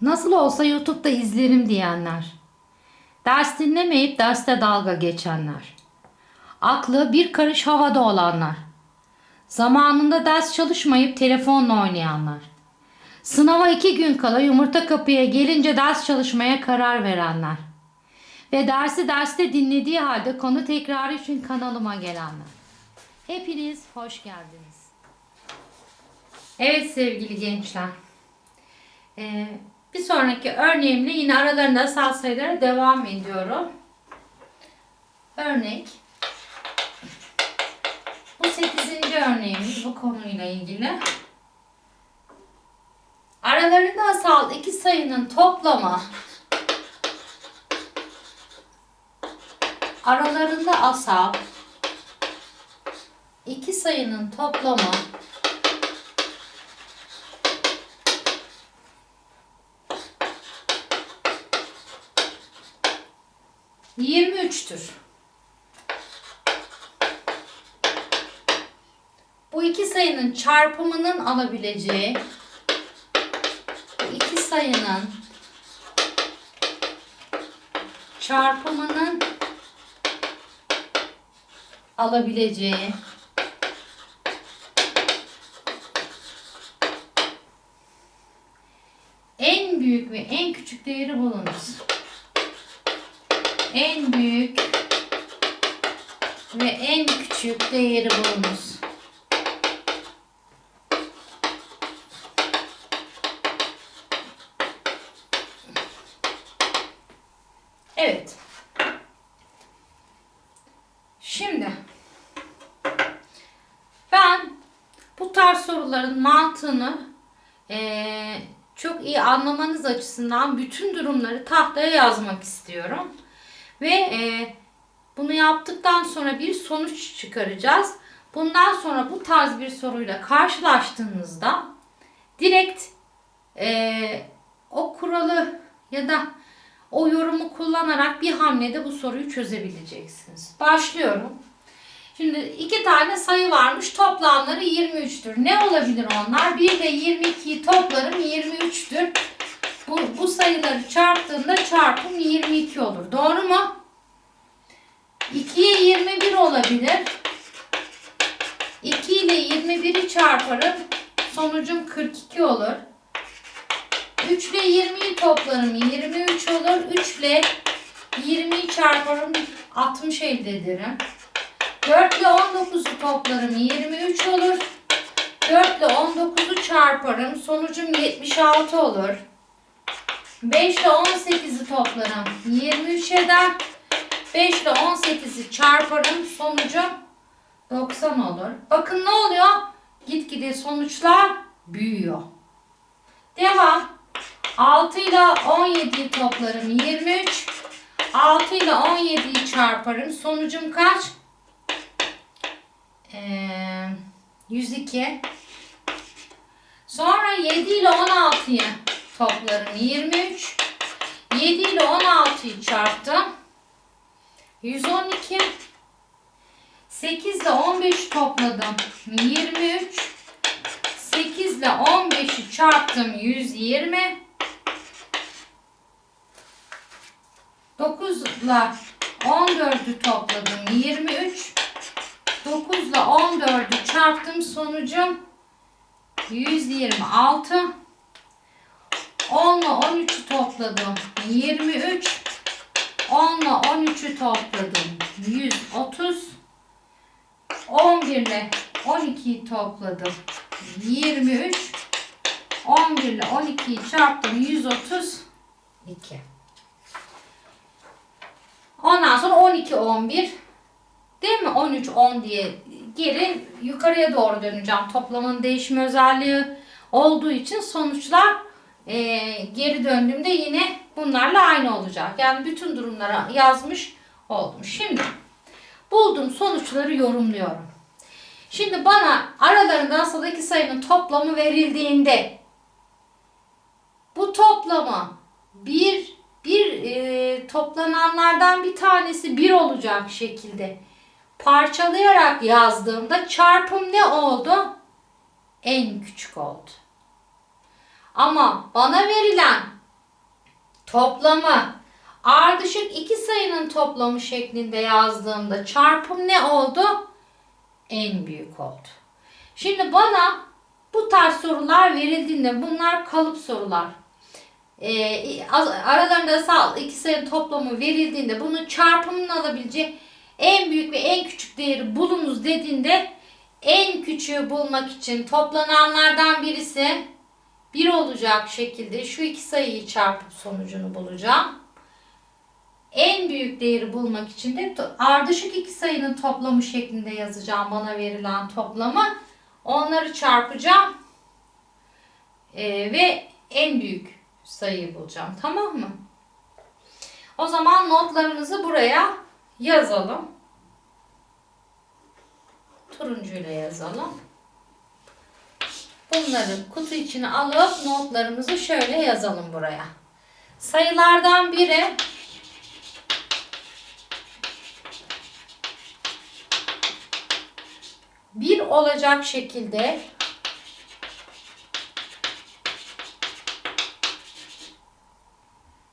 Nasıl olsa YouTube'da izlerim diyenler. Ders dinlemeyip derste dalga geçenler. Aklı bir karış havada olanlar. Zamanında ders çalışmayıp telefonla oynayanlar. Sınava iki gün kala yumurta kapıya gelince ders çalışmaya karar verenler. Ve dersi derste dinlediği halde konu tekrarı için kanalıma gelenler. Hepiniz hoş geldiniz. Evet sevgili gençler. Ee, bir sonraki örneğimle yine aralarında asal sayılara devam ediyorum. Örnek. Bu 8. örneğimiz bu konuyla ilgili. Aralarında asal iki sayının toplamı aralarında asal iki sayının toplamı Yirmi üçtür. Bu iki sayının çarpımının alabileceği bu iki sayının çarpımının alabileceği en büyük ve en küçük değeri bulunuz. Ve en küçük değeri bulunuz. Evet. Şimdi ben bu tarz soruların mantığını eee, çok iyi anlamanız açısından bütün durumları tahtaya yazmak istiyorum. Ve eee, bunu yaptıktan sonra bir sonuç çıkaracağız. Bundan sonra bu tarz bir soruyla karşılaştığınızda direkt eee, o kuralı ya da o yorumu kullanarak bir hamlede bu soruyu çözebileceksiniz. Başlıyorum. Şimdi iki tane sayı varmış. Toplamları 23'tür. Ne olabilir onlar? 1 ile 22'yi toplarım 23'tür. Bu, bu sayıları çarptığında çarpım 22 olur. Doğru mu? 2'ye 21 olabilir. 2 ile 21'i çarparım. Sonucum 42 olur. 3 ile 20'yi toplarım 23 olur. 3 ile 20'yi çarparım 60 elde ederim. 4 ile 19'u toplarım 23 olur. 4 ile 19'u çarparım sonucum 76 olur. 5 ile 18'i toplarım 23 eder. 5 ile 18'i çarparım sonucum 90 olur. Bakın ne oluyor? Gitgide sonuçlar büyüyor. Devam. 6 ile 17'yi toplarım 23. 6 ile 17'yi çarparım. Sonucum kaç? Ee, 102. Sonra 7 ile 16'yı toplarım 23. 7 ile 16'yı çarptım. 112. 8 ile 15'i topladım. 23. 8 ile 15'i çarptım 120. 9 ile 14'ü topladım 23. 9 ile 14'ü çarptım sonucum 126. 10 ile 13'ü topladım 23. 10 ile 13'ü topladım 130. 11 ile 12'yi topladım 23. 11 ile 12'yi çarptım 132. Ondan sonra 12 11 değil mi? 13 10 diye geri yukarıya doğru döneceğim. Toplamın değişme özelliği olduğu için sonuçlar e, geri döndüğümde yine bunlarla aynı olacak. Yani bütün durumlara yazmış oldum. Şimdi buldum sonuçları yorumluyorum. Şimdi bana aralarında asadaki sayının toplamı verildiğinde bu toplamı bir bir e, toplananlardan bir tanesi bir olacak şekilde parçalayarak yazdığımda çarpım ne oldu? En küçük oldu. Ama bana verilen toplamı ardışık iki sayının toplamı şeklinde yazdığımda çarpım ne oldu? En büyük oldu. Şimdi bana bu tarz sorular verildiğinde bunlar kalıp sorular. Ee, aralarında sağ iki sayının toplamı verildiğinde bunun çarpımını alabileceği en büyük ve en küçük değeri bulunuz dediğinde en küçüğü bulmak için toplananlardan birisi 1 olacak şekilde şu iki sayıyı çarpıp sonucunu bulacağım. En büyük değeri bulmak için de ardışık iki sayının toplamı şeklinde yazacağım bana verilen toplamı. Onları çarpacağım. Ee, ve en büyük sayıyı bulacağım. Tamam mı? O zaman notlarınızı buraya yazalım. Turuncuyla yazalım. Bunları kutu içine alıp notlarımızı şöyle yazalım buraya. Sayılardan biri bir olacak şekilde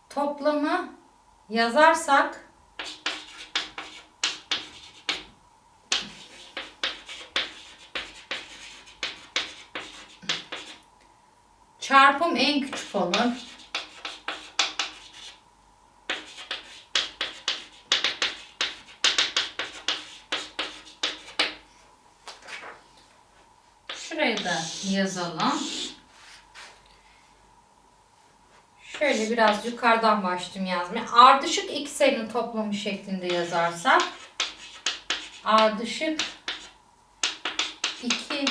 toplamı yazarsak çarpım en küçük olur. Şuraya da yazalım. Şöyle biraz yukarıdan başlayayım yazmaya. Ardışık sayının toplamı şeklinde yazarsak ardışık iki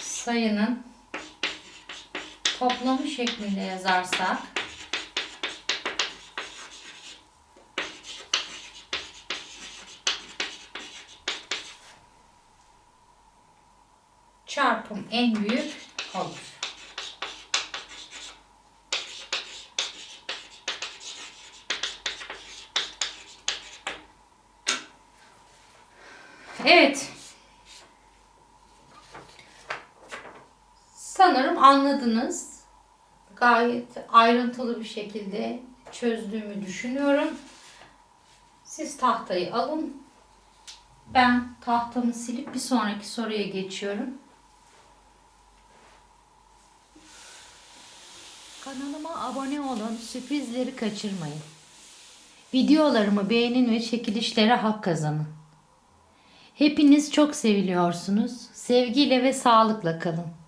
sayının toplamı şeklinde yazarsak çarpım en büyük olur. Evet. Sanırım anladınız. Gayet ayrıntılı bir şekilde çözdüğümü düşünüyorum. Siz tahtayı alın. Ben tahtamı silip bir sonraki soruya geçiyorum. Kanalıma abone olun, sürprizleri kaçırmayın. Videolarımı beğenin ve çekilişlere hak kazanın. Hepiniz çok seviliyorsunuz. Sevgiyle ve sağlıkla kalın.